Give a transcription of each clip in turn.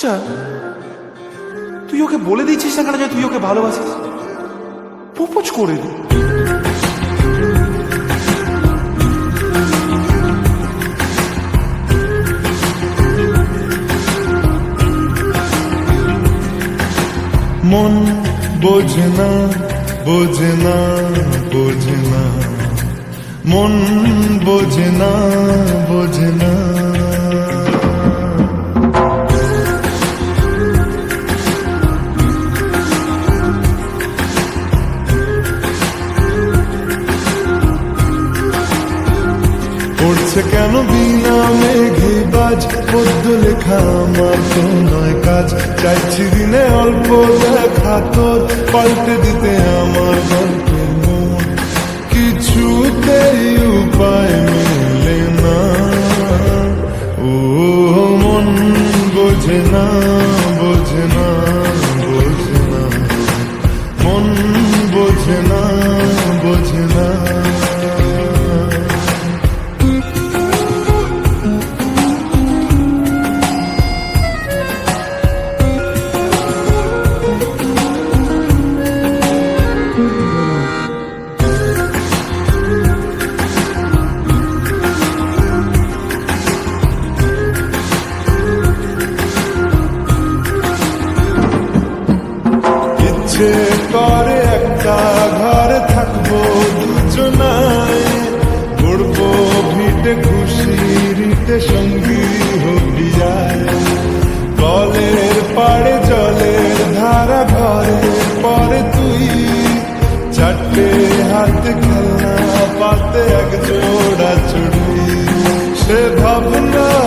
আচ্ছা তুই ওকে বলে দিচ্ছিস না কেন যে তুই ওকে ভালোবাসিস? প্রপোজ করে দে। মন বোঝে না বোঝে না বোঝে না। মন বোঝে না বোঝে না। পড়ছে কেন বিনা মেঘে বাজ? পদ্য লেখা আমার তো নয় কাজ। চাইছি দিনে অল্প দেখা তোর, পাল্টে দিতে আমার গল্পের মন। কিছুতেই ইচ্ছে করে একটা ঘরে থাকব দুজনায় ঘুরবো ভিটে খুশি রিটে সঙ্গী হবি যায় কলের পাড়ে, জলের ধারা ঘরে, পরে তুই। চারটে হাতে খেলনা, পাতে এক জোড়া চুড়ি। সে ভাবনারা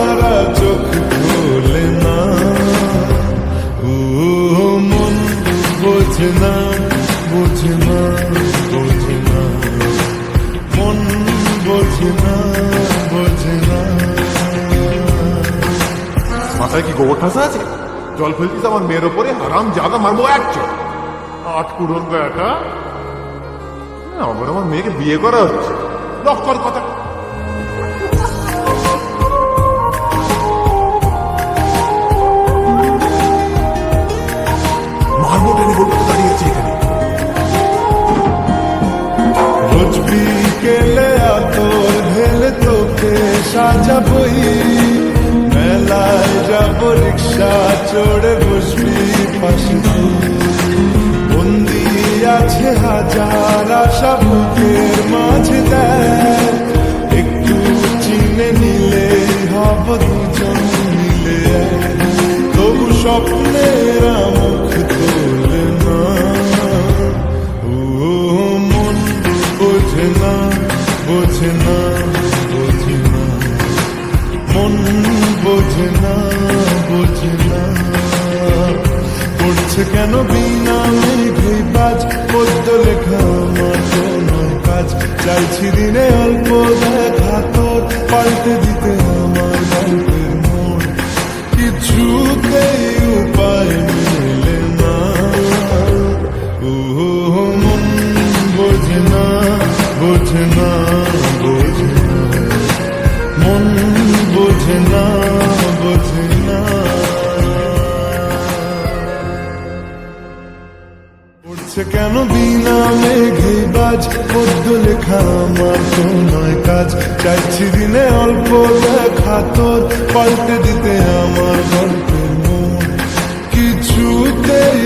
মাথায় কি গোবর ঠাসা আছে? জল ফেলতিস আমার মেয়ের ওপরে, হারাম জাদা, মারবো এক চোখ। আট কুড়ন বেটা আমার আমার মেয়েকে বিয়ে করা হচ্ছে। লক্ষ্যর কথা সাজাবই মেলায় যাব, রিক্সা চড়ে বসবি পাশে। বন্দি আছে হাজার আশা, বুকের মাঝে দেখ একটু চিনে নিলে হব দুজন মিলে। তবু স্বপ্নের মুখ তোলে না ও মন বোঝে না বোঝে না পড়ছে কেন বিনা মেঘে বাজ? পদ্য লেখা আমার কাজ। চাইছি দিনে অল্প দেখা তোর পাল্টে দিতে পড়ছে কেন বিনা মেঘে বাজ? পদ্য লেখা আমার তো নয় কাজ। চাইছি দিনে অল্প দেখা তোর, পাল্টে দিতে আমার গল্পের মন কিছুতেই